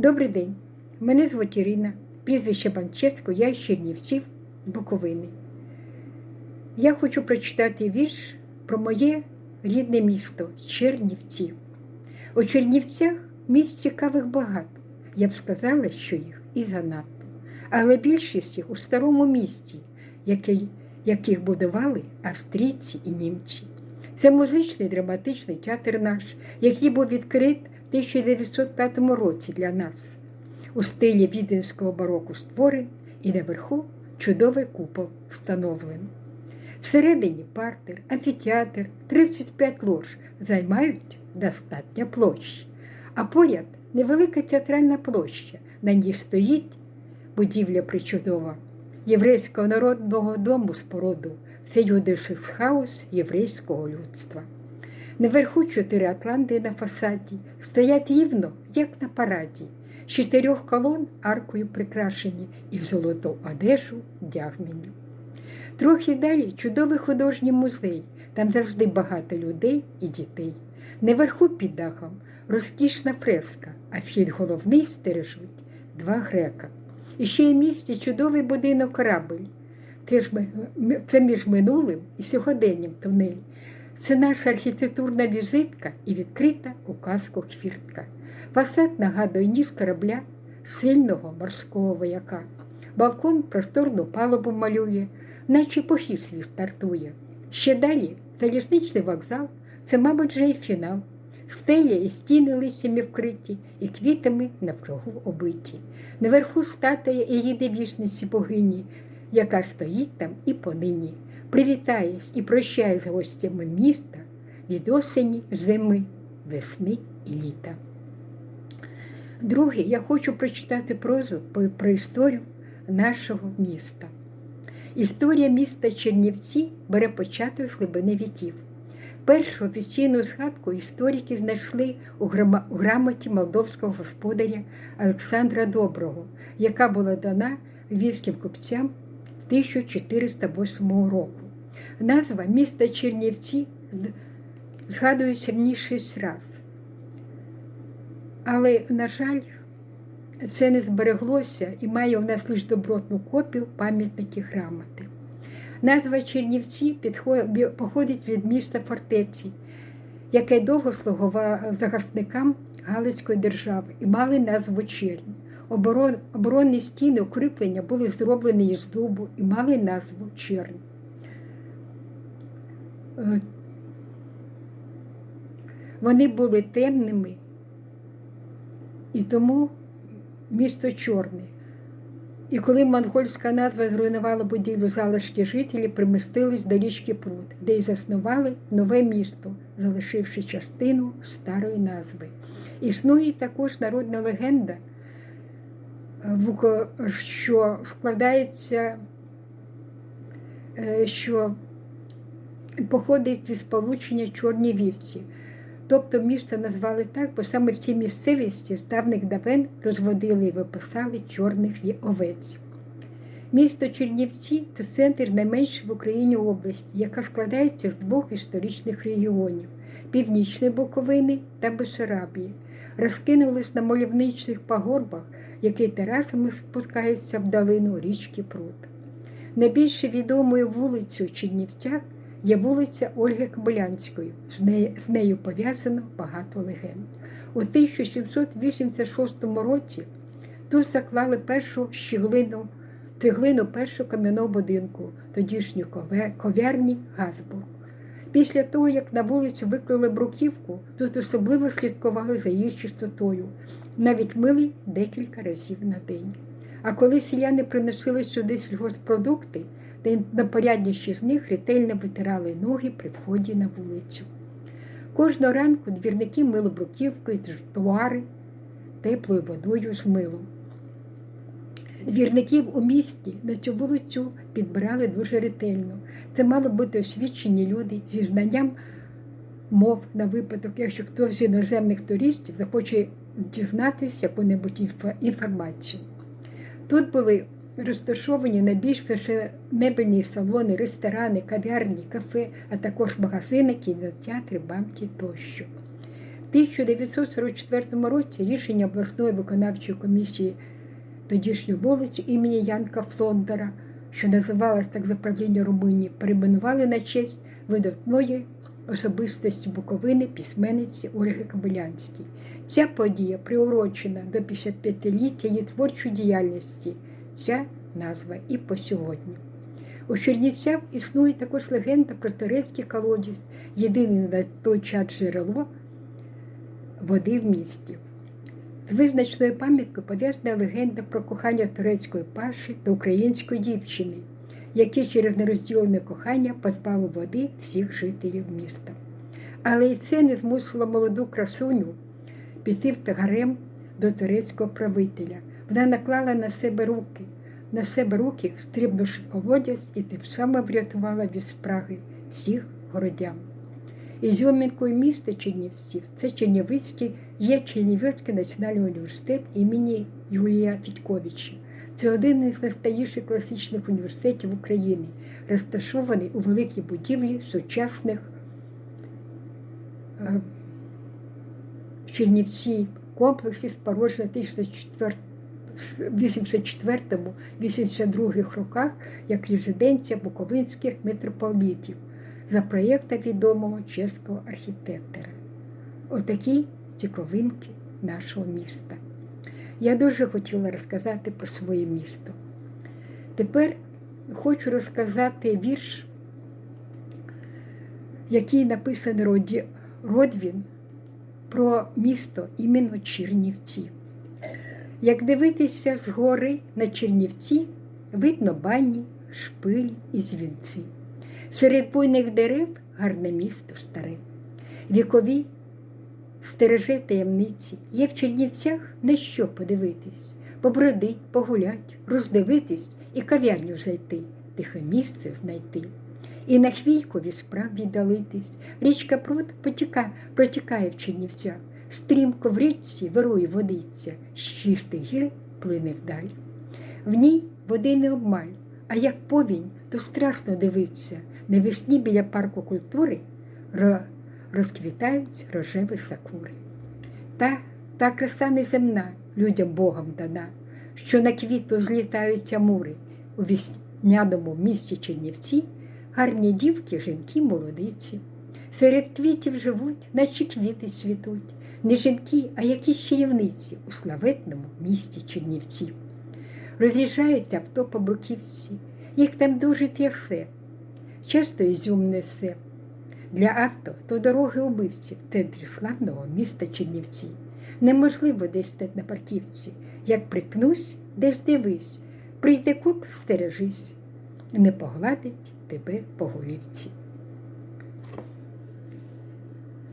Добрий день. Мене звуть Ірина, прізвище Банчевсько, я із Чернівців з Буковини. Я хочу прочитати вірш про моє рідне місто Чернівці. У Чернівцях місць цікавих багато. Я б сказала, що їх і занадто. Але більшість їх у старому місті, який, яких будували австрійці і німці. Це музичний драматичний театр наш, який був відкрит 1905 році для нас. У стилі віденського бароку створений і наверху чудовий купол встановлений. Всередині партер, амфітеатр, 35 лож займають достатня площа. А поряд невелика театральна площа. На ній стоїть будівля причудова єврейського народного дому споруду. Це юдишисхаус єврейського людства. Наверху чотири атланти на фасаді стоять рівно, як на параді. З чотирьох колон аркою прикрашені і в золоту одежу вдягнені. Трохи далі чудовий художній музей, там завжди багато людей і дітей. Наверху під дахом розкішна фреска, а вхід головний стережуть два грека. І ще й місті чудовий будинок корабель. Це, це між минулим і сьогоденням тунель. Це наша архітектурна візитка і відкрита у казку хвіртка. Фасад нагадує ніж корабля сильного морського вояка. Балкон просторну палубу малює, наче похід свій стартує. Ще далі залізничний вокзал, це, мабуть, вже й фінал. Стеля і стіни листями вкриті, і квітами навкругу обиті. Наверху статуя і ріди вічниці богині, яка стоїть там і понині. Привітаєсь і прощає з гостями міста від осені, зими, весни і літа. Друге, я хочу прочитати прозу про історію нашого міста. Історія міста Чернівці бере початок з глибини віків. Першу офіційну згадку історики знайшли у грамоті молдовського господаря Олександра Доброго, яка була дана львівським купцям 1408 року. Назва міста Чернівці згадується в ній шість раз. Але, на жаль, це не збереглося і має в нас лише добротну копію пам'ятники грамоти. Назва Чернівці походить від міста фортеці, яке довго слугувало захисникам Галицької держави і мали назву Чернь. Оборон, оборонні стіни укріплення були зроблені із дубу і мали назву Чернь. Е, Вони були темними, і тому місто чорне. І коли монгольська назва зруйнувала будівлю залишки жителі, примістились до річки Прут, де й заснували нове місто, залишивши частину старої назви. Існує також народна легенда, що складається, е, що походить від сполучення чорні вівці. Тобто місто назвали так, бо саме в цій місцевості з давних давен розводили і виписали чорних овець. Місто Чернівці це центр найменшої в Україні області, яка складається з двох історичних регіонів північної Буковини та Бесарабії. Розкинулись на мальовничних пагорбах, які терасами спускаються в долину річки Прут. Найбільше відомою вулицею в є вулиця Ольги Кобилянської. З з нею пов'язано багато легенд. У 1786 році тут заклали першу щіглину, цеглину першого кам'яного будинку, тодішню кове- ковярні Газбург. Після того, як на вулицю виклали бруківку, тут особливо слідкували за її чистотою, навіть мили декілька разів на день. А коли селяни приносили сюди сільгоспродукти, та найпорядніші з них ретельно витирали ноги при вході на вулицю. Кожного ранку двірники мили бруківку з тротуари теплою водою з милом. Двірників у місті на цю вулицю підбирали дуже ретельно. Це мали бути освічені люди зі знанням мов на випадок, якщо хтось з іноземних туристів захоче дізнатися яку-небудь інформацію. Тут були розташовані найбільш фешенебельні салони, ресторани, кав'ярні, кафе, а також магазини, кінотеатри, банки тощо. 1944 році рішення обласної виконавчої комісії тодішню вулицю імені Янка Флондера, що називалась так за Румунії, перейменували на честь видатної особистості Буковини письменниці Ольги Кобилянській. Ця подія приурочена до 55-ліття її творчої діяльності. Ця назва і по сьогодні. У Чернівцях існує також легенда про турецький колодязь, єдине на той час джерело води в місті. З визначною пам'яткою пов'язана легенда про кохання турецької паші до української дівчини, який через нерозділене кохання позбавив води всіх жителів міста. Але і це не змусило молоду красуню піти в гарем до турецького правителя. Вона наклала на себе руки, на себе руки, стрибнувши в колодязь, і тим самим врятувала від спраги всіх городян. Ізюмінкою міста Чернівців це Чернівецький, є Чернівецький національний університет імені Юрія Фідьковича. Це один із найстаріших класичних університетів України, розташований у великій будівлі сучасних е, Чернівці комплексі, споруджено в 1984-82 роках як резиденція буковинських митрополітів за проєктом відомого чеського архітектора. Отакі цікавинки нашого міста. Я дуже хотіла розказати про своє місто. Тепер хочу розказати вірш, який написаний Роді Родвін про місто іменно Чернівці. Як дивитися згори на Чернівці, видно бані, шпилі і дзвінці. Серед буйних дерев гарне місто старе, вікові стереже таємниці. Є в Чернівцях на що подивитись, побродить, погулять, роздивитись і кав'ярню зайти, тихе місце знайти. І на хвільку від справ віддалитись. Річка пруд потіка, протікає в Чернівцях. Стрімко в річці вирує водиця, з чистих гір плине вдаль. В ній води не обмаль, а як повінь, то страшно дивиться. Навесні біля парку культури розквітають рожеві сакури. Та та краса неземна людям Богом дана, що на квіту злітають амури у вісняному місті Чернівці, гарні дівки, жінки, молодиці. Серед квітів живуть, наче квіти світуть, не жінки, а якісь чарівниці у славетному місті Чернівці. Роз'їжджають авто по бруківці, їх там дуже трясе, часто ізюм несе. Для авто то дороги убивці в центрі славного міста Чернівці. Неможливо десь стати на парківці. Як приткнусь, десь дивись, прийде куп, стережись, не погладить тебе по голівці.